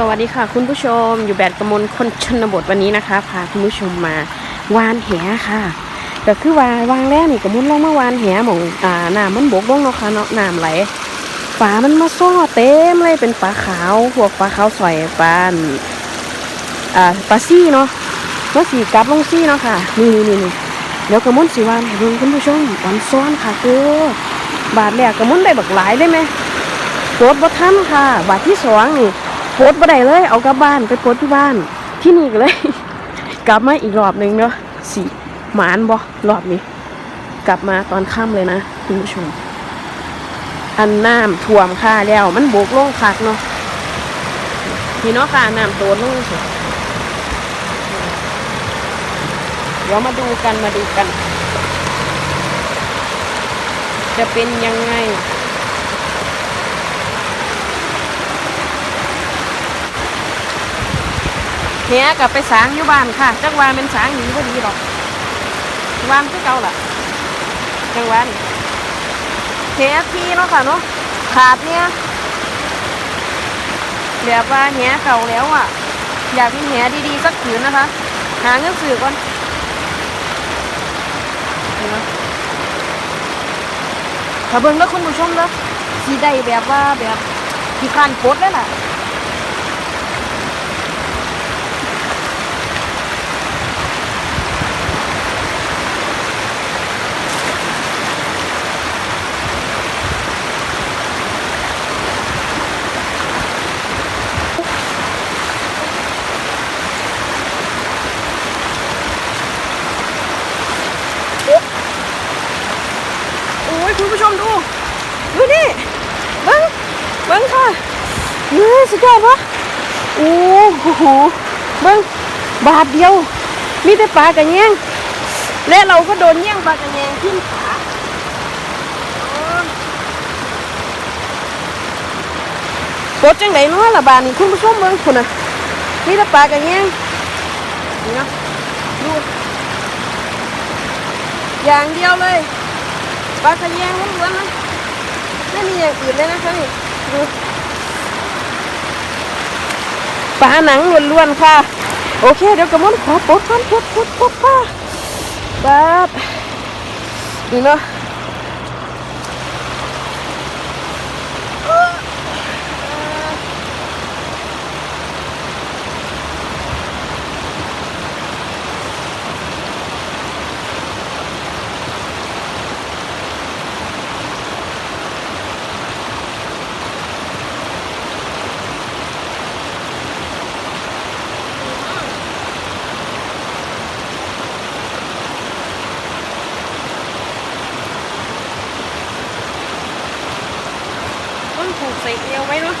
สวัสดีค่ะคุณผู้ชมอยู่แบบกระมวลคนชนบทวันนี้นะคะพาคุณผู้ชมมาวานแหค่ะก็คือว่าวางแรกนี่กระมุนลงมาวานแหหมองอ่าน้ำมันบกลงเนาะค่ะเนาะน้ำไหลปลามันมาซ้อเต็มเลยเป็นปลาขาวพวกปลาขาวสอยปลาอั่นอ่าปลาซี่เนาะว่าสีกลับลงซี่เนาะค่ะนี่นี่นี่เดี๋ยวกระมุนสีวานให้เบิ่งคุณผู้ชมวันซ้อนค่ะเด้อบาทแรกกระมุนได้บักหลายได้ไหมโพสต์บ่ทันค่ะ บาทที่สองนี่ โพสต์บ่ได้เลย เอากลับบ้านไปโพสที่บ้าน ที่นี่ก็เลย กลับมาอีกรอบหนึ่งเนาะสี่หมานบ่รอบนี้ กลับมาตอนค่ำเลยนะคุณผู้ชม อันน้ำท่วมค่ะแล้ว มันโบกลงคักเนาะพี่เนาะค่ะน้ำโตนลงสิเดี๋ยวมาดูกันมาดูกัน จะเป็นยังไง เฮียกลับไปสางอยู่บ้านค่ะ จักวาเป็นสางหนีพอดีหรอกวานคือเก่าล่ะ จังหวานเฮียทีเนาะค่ะเนาะขาดเนี่ยแบบว่าเฮียเขาแล้วอะ อยากมีเฮียดีๆสักผืนนะคะ หาเงินสื่อก่อนนไหมถ้าเบิ่งแล้วคุณผู้ชมแล้วสีได้แบบว่าแบบที่คานโพดเลยล่ะ โอ้ยคุณผู้ชมดู ดู นี่เบิ้งเบิ้งค่ะเฮ้ยสุดยอดปะโอ้โหเบิ้งบาทเดียว มีแต่ปลากระแยงและเราก็โดนแย่งปลากระแยงขึ้นขาโอ้ยปดจังไหนเนาะละบาทนี่คุณผู้ชมเบิ้งคุณน่ะมีแต่ปลากระแยงนี่เนาะดูอย่างเดียวเลยปลาขยงล้วนๆนะ ไม่มีอย่างอื่นเลยนะคะนี่ดูปลาหนังล้วนๆค่ะ โอเค เดี๋ยวกระมุนขอปลดก่อนปลดปลดปลดค่ะปั๊บนี่เนาะ ต้องผูกใส่เอวไว้เนาะ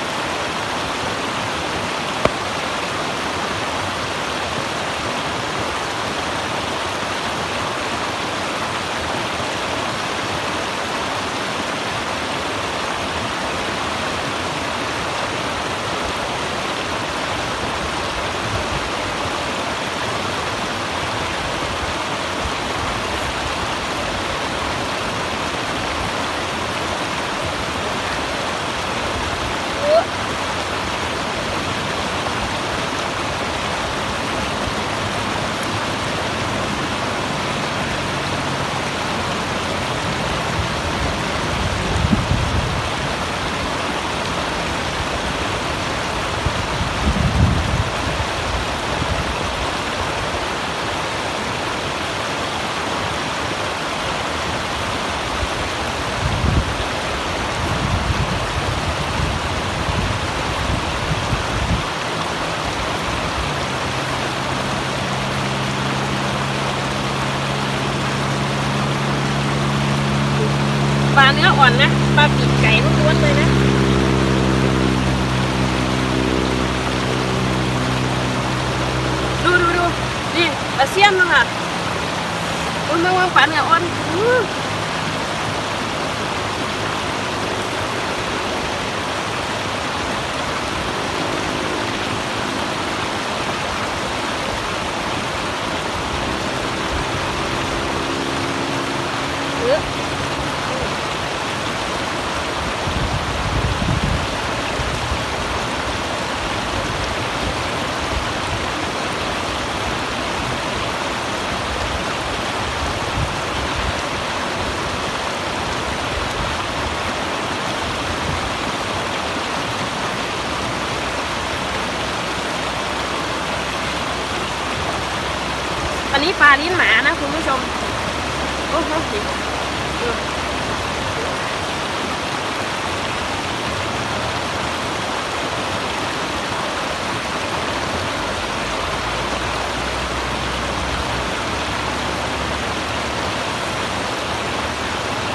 ป้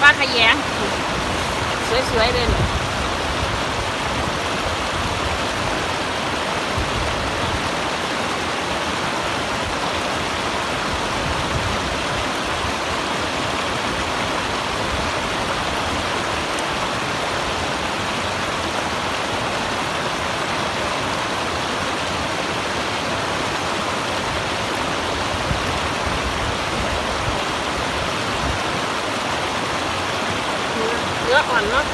าขยงสวยๆเลยเนี่ยเนื้ออ่อนเนาะ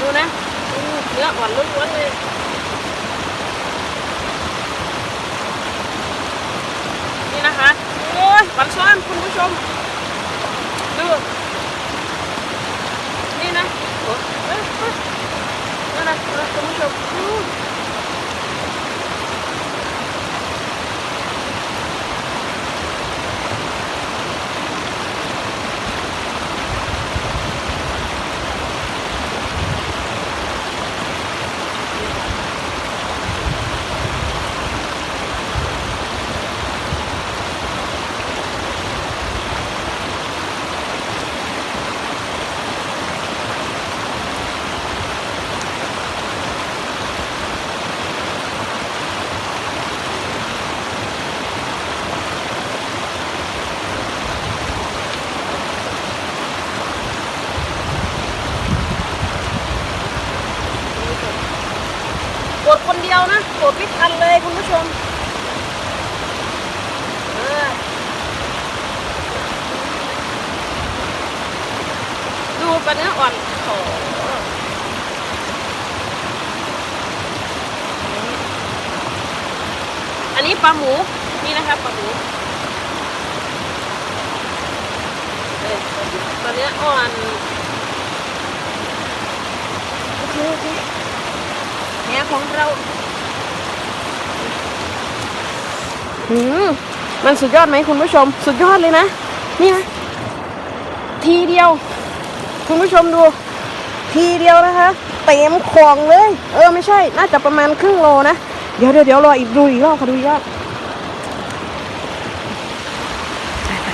ดูนะอืมเนื้ออ่อนล้วนๆเลย นี่นะคะ โอ้ยปันซ่อนคุณผู้ชมดูนี่นะเอ้ยเอ้ยนี่นะคุณผู้ชมอืมกดคนเดียวนะกดไม่ทันเลยคุณผู้ชมเออดูปลาเนื้ออ่อนโถ อันนี้ปลาหมูนี่นะครับปลาหมูเออปลาเนื้ออ่อนโอเคโอเคแหของเราหืมมันสุดยอดไหมคุณผู้ชม สุดยอดเลยนะ นี่นะ ทีเดียว คุณผู้ชมดู ทีเดียวนะคะ เต็มคลองเลย เออไม่ใช่ น่าจะประมาณครึ่งโลนะ เดี๋ยวเดี๋ยวเดี๋ยวรออีกดูอีกรอบค่ะดูอีกรอบไปไป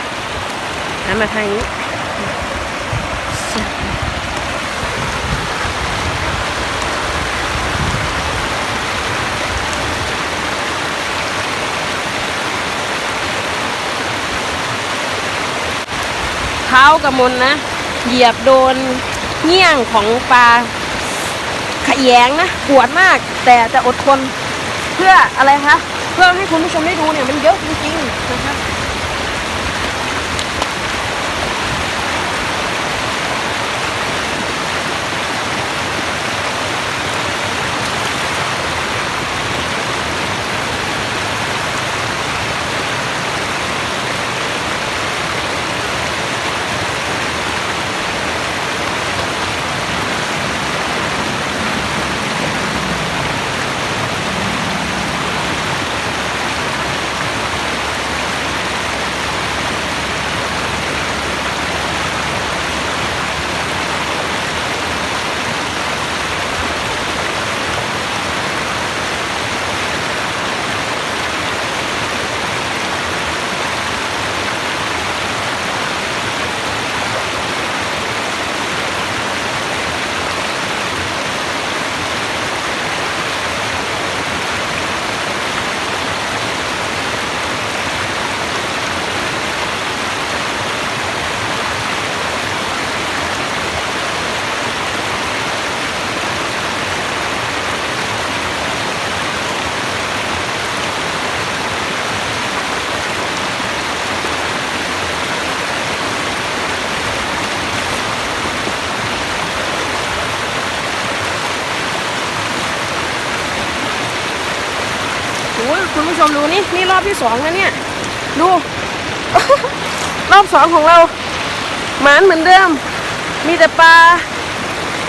หันมาทางนี้เท้ากระมนนะ เหยียบโดนเงี้ยงของปลาขยงนะ ปวดมาก แต่จะอดทน พื่ออะไรคะเพื่อให้คุณผู้ชมได้ดูเนี่ยมันเยอะจริงๆนะคะ มดูนี่นี่รอบที่สองแล้วเนี่ย ดู รอบสองของเราหมานเหมือนเดิม มีแต่ปลา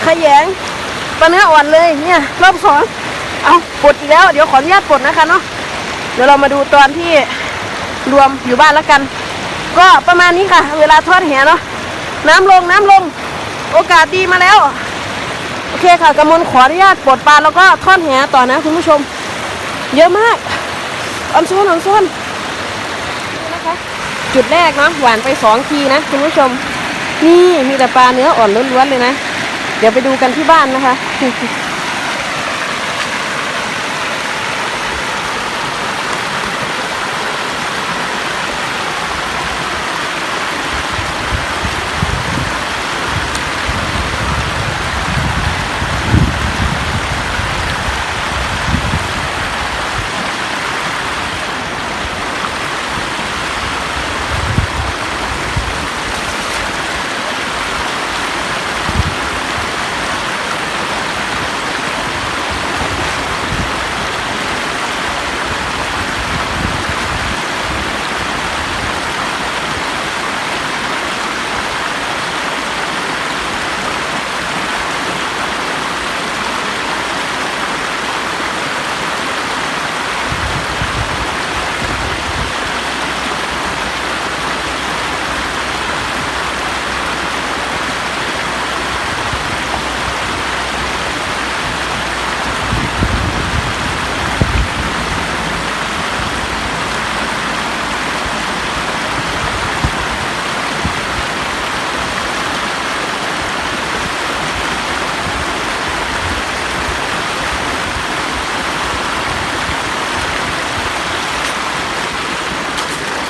ขยงปลาเนื้ออ่อนเลยเนี่ย รอบสองเอาปลดอีกแล้ว เดี๋ยวขออนุญาตปลดนะคะเนาะเดี๋ยวเรามาดูตอนที่รวมอยู่บ้านแล้วกัน ก็ประมาณนี้ค่ะ เวลาทอดแหเนาะน้ำลงน้ำลง โอกาสดีมาแล้ว โอเคค่ะกำมลขออนุญาตปลดปลาแล้วก็ทอดแหต่อนะคุณผู้ชม เยอะมาก ออนโซนออนโซนนี่นะคะ จุดแรกเนาะหวานไปสองทีนะคุณผู้ชม นี่มีแต่ปลาเนื้ออ่อนล้วนๆเลยนะ เดี๋ยวไปดูกันที่บ้านนะคะ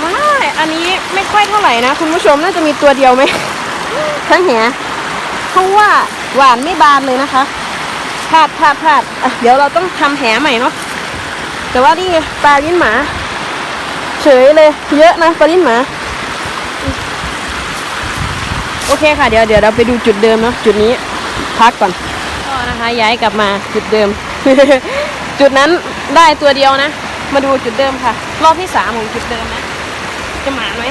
ไม่อันนี้ ไม่ค่อยเท่าไหร่นะคุณผู้ชมน่าจะมีตัวเดียวไหมทั้งแหเพราะว่าหวานไม่บานเลยนะคะพลาดพลาดพลาดอะเดี๋ยวเราต้องทำแหใหม่เนาะแต่ว่านี่ปลาลิ้นหมา เฉยเลยเยอะนะปลาลิ้นหมา โอเคค่ะเดี๋ยวเดี๋ยวเราไปดูจุดเดิมเนาะจุดนี้พักก่อนก็นะคะย้ายกลับมาจุดเดิม จุดนั้นได้ตัวเดียวนะ มาดูจุดเดิมค่ะ รอบที่สามของจุดเดิมนะ จะหมาไหม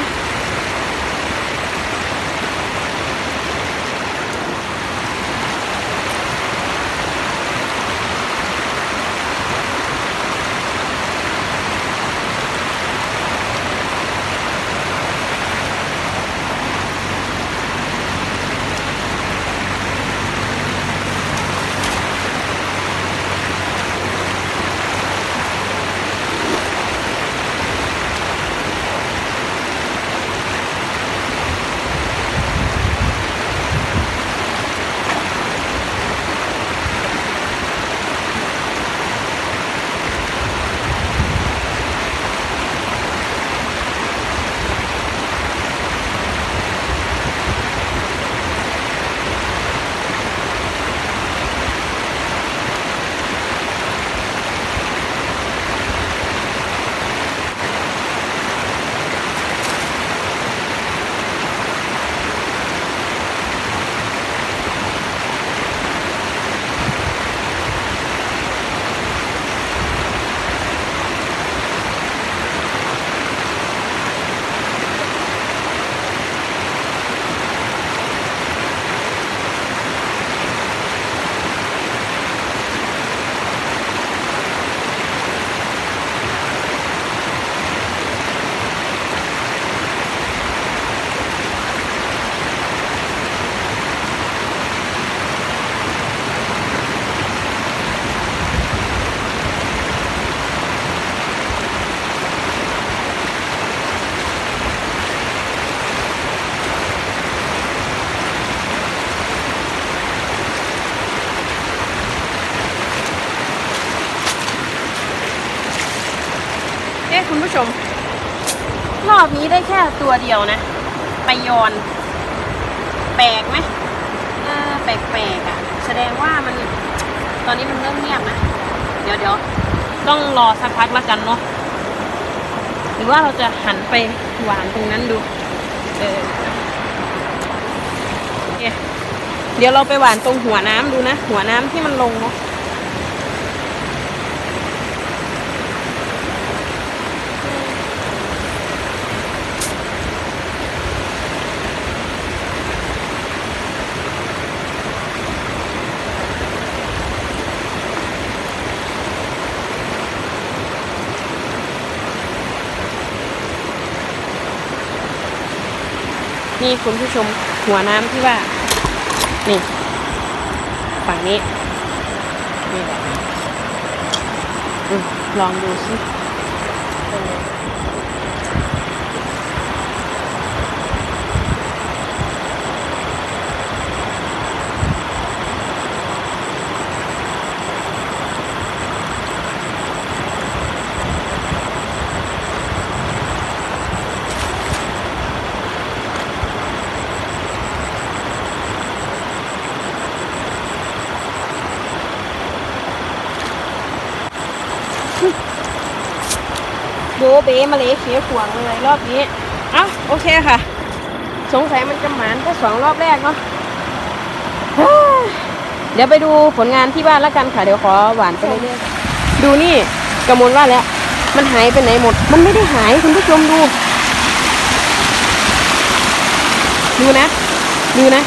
ตัวเดียวนะไปยอน แปลกไหมเออแปลกๆอะ แสดงว่ามันตอนนี้มันเริ่มเงียบนะ เดี๋ยวเดี๋ยวต้องรอสักพักล้วกันเนาะหรือว่าเราจะหันไปหวานตรงนั้นดู เออโอเคเดี๋ยวเราไปหวานตรงหัวน้ำดูนะ หัวน้ำที่มันลงเนาะ นี่คุณผู้ชมหัวน้ำที่ว่า นี่ ฝั่งนี้ นี่แหละลองดูสิเป็นไง โบเบมาเลยเขียวขวางเลยรอบนี้อ้าโอเคค่ะ สงสัยมันจะหมานแค่สองรอบแรกเนาะเดี๋ยวไปดูผลงานที่บ้านล้วกันค่ะ เดี๋ยวขอหวานไปเรื่อยๆดูนี่กระมวลว่าแล้ว มันหายไปไหนหมด มันไม่ได้หายคุณผู้ชมดู ดูนะ ดูนะ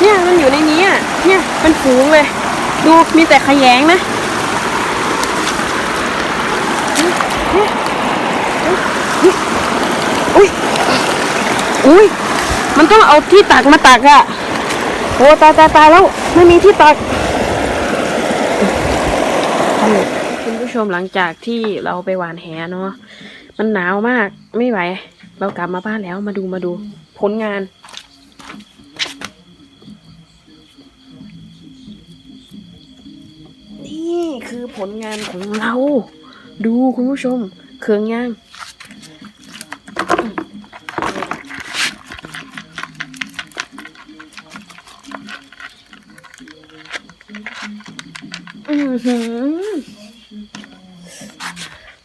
เนี่ยมันอยู่ในนี้อะเนี่ยเป็นฝูงเลย ดูมีแต่ขยงนะ อุ้ย อุ้ยมันต้องเอาที่ตักมาตักอะโอ้ตายตายตายแล้วไม่มีที่ตักคุณผู้ชมหลังจากที่เราไปหวานแหเนาะมันหนาวมากไม่ไหว เรากลับมาบ้านแล้วมาดูมาดูผลงานนี่คือผลงานของเรา ดูคุณผู้ชม เครื่องย่าง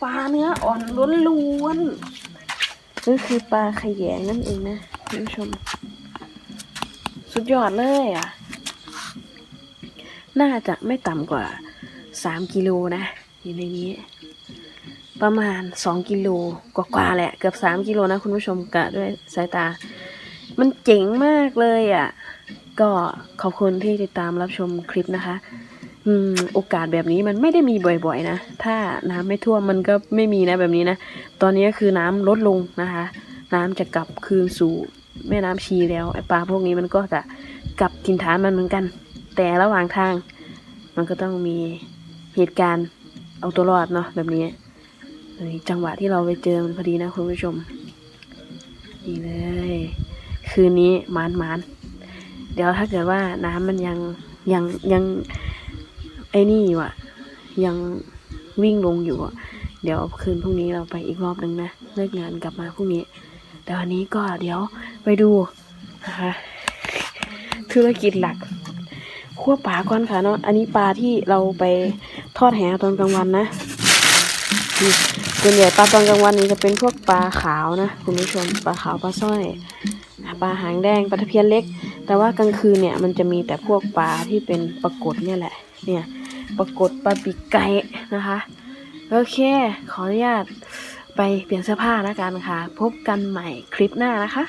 ปลาเนื้ออ่อนล้วนล้วนๆนี่คือปลาขยงนั่นเองนะคุณผู้ชม สุดยอดเลยอะ น่าจะไม่ต่ำกว่าสามกิโลนะ อยู่ในนี้ ประมาณสองกิโลกว่าๆแหละ เกือบสามกิโลนะคุณผู้ชมกะด้วยสายตา มันเจ๋งมากเลยอะ ก็ขอบคุณที่ติดตามรับชมคลิปนะคะ อืมโอกาสแบบนี้มันไม่ได้มีบ่อยๆนะถ้าน้ำไม่ท่วมมันก็ไม่มีนะแบบนี้นะตอนนี้คือน้ำลดลงนะคะ น้ำจะกลับคืนสู่แม่น้ำชีแล้วไอปลาพวกนี้มันก็จะกลับกินฐานมันเหมือนกัน แต่ระหว่างทาง มันก็ต้องมีเหตุการณ์เอาตัวรอดเนาะแบบนี้จังหวะที่เราไปเจอมันพอดีนะคุณผู้ชมนี่เลย คืนนี้มานมานๆเดี๋ยวถ้าเกิดว่าน้ำมันยังยังยัง ไอ้นี่อยู่อะยังวิ่งลงอยู่อะเดี๋ยวคืนพรุ่งนี้เราไปอีกรอบนึงนะ เลิกงานกลับมาพรุ่งนี้ แต่วันนี้ก็เดี๋ยวไปดูนะคะธุรกิจหลักคั่วปลาก่อนค่ะเนาะ อันนี้ปลาที่เราไปทอดแหตอนกลางวันนะส่วนใหญ่ปลาตอนกลางวันนี้จะเป็นพวกปลาขาวนะคุณผู้ชมปลาขาวปลาสร้อยปลาหางแดงปลาตะเพียนเล็ก แต่ว่ากลางคืนเนี่ยมันจะมีแต่พวกปลาที่เป็นปลากดเนี่ยแหละ เนี่ย ปรากฏปลาปีกไก่นะคะ โอเค ขออนุญาตไปเปลี่ยนเสื้อผ้าแล้วกันค่ะ พบกันใหม่คลิปหน้านะคะ